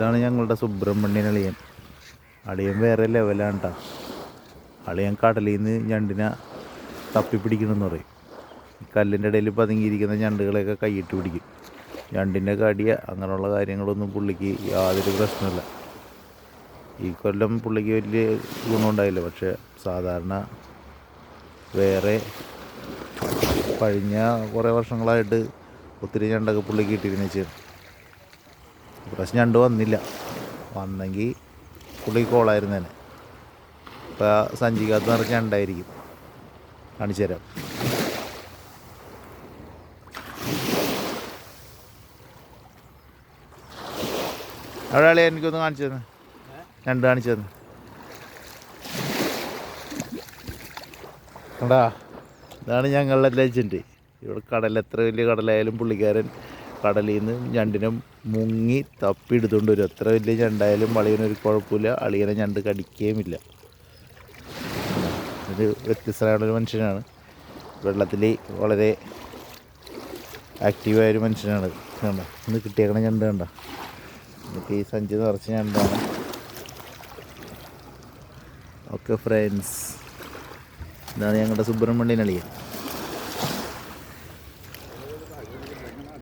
ഇതാണ് ഞങ്ങളുടെ സുബ്രഹ്മണ്യൻ അളിയൻ. അളിയൻ വേറെ ലെവലാണ് കേട്ടോ അളിയൻ കടലിൽ നിന്ന് ഞണ്ടിനെ തപ്പിപ്പിടിക്കണമെന്ന് പറയും. കല്ലിന്റെ ഇടയിൽ പതുങ്ങിയിരിക്കുന്ന ഞണ്ടുകളെയൊക്കെ കൈയിട്ട് പിടിക്കും. ഞണ്ടിന്റെ കടിയ അങ്ങനെയുള്ള കാര്യങ്ങളൊന്നും പുള്ളിക്ക് യാതൊരു പ്രശ്നമില്ല ഈ കൊല്ലം പുള്ളിക്ക് വലിയ ഗുണമുണ്ടായില്ല. പക്ഷേ സാധാരണ വേറെ കഴിഞ്ഞ കുറേ വർഷങ്ങളായിട്ട് ഒത്തിരി ഞണ്ടൊക്കെ പുള്ളിക്ക് കിട്ടിയിരുന്ന വെച്ചാൽ ഇപ്രാവശ്യം ഞണ്ട് വന്നില്ല. വന്നെങ്കിൽ പുള്ളി കോളായിരുന്നേനെ ഇപ്പം സഞ്ചിക്കകത്ത് നിറച്ച് ഞണ്ടായിരിക്കും കാണിച്ചു തരാം. അവിടെ എനിക്കൊന്ന് കാണിച്ചു തന്നെ. ഞണ്ട് കാണിച്ചു തന്നെ. കണ്ടാ? ഇതാണ് ഞങ്ങളുടെ ലെജൻഡ് ഇവിടെ കടൽ എത്ര വലിയ കടലായാലും പുള്ളിക്കാരൻ കടലിൽ നിന്ന് ഞണ്ടിനെ മുങ്ങി തപ്പി എടുത്തുകൊണ്ട് വരും എത്ര വലിയ ഞണ്ടായാലും അളിയനൊരു കുഴപ്പമില്ല. അളിയനെ ഞണ്ട് കടിക്കുകയുമില്ല ഇത് വ്യത്യസ്തമായൊരു മനുഷ്യനാണ്. വെള്ളത്തിൽ വളരെ ആക്റ്റീവായ ഒരു മനുഷ്യനാണ്. കണ്ട? ഇന്ന് കിട്ടിയേക്കണ ഞണ്ട് കണ്ട? എനിക്ക് ഈ സഞ്ചി നിറച്ച് ഞണ്ടാണ്. ഓക്കെ ഫ്രണ്ട്സ് ഇതാണ് ഞങ്ങളുടെ സുബ്രഹ്മണ്യൻ അളിയൻ.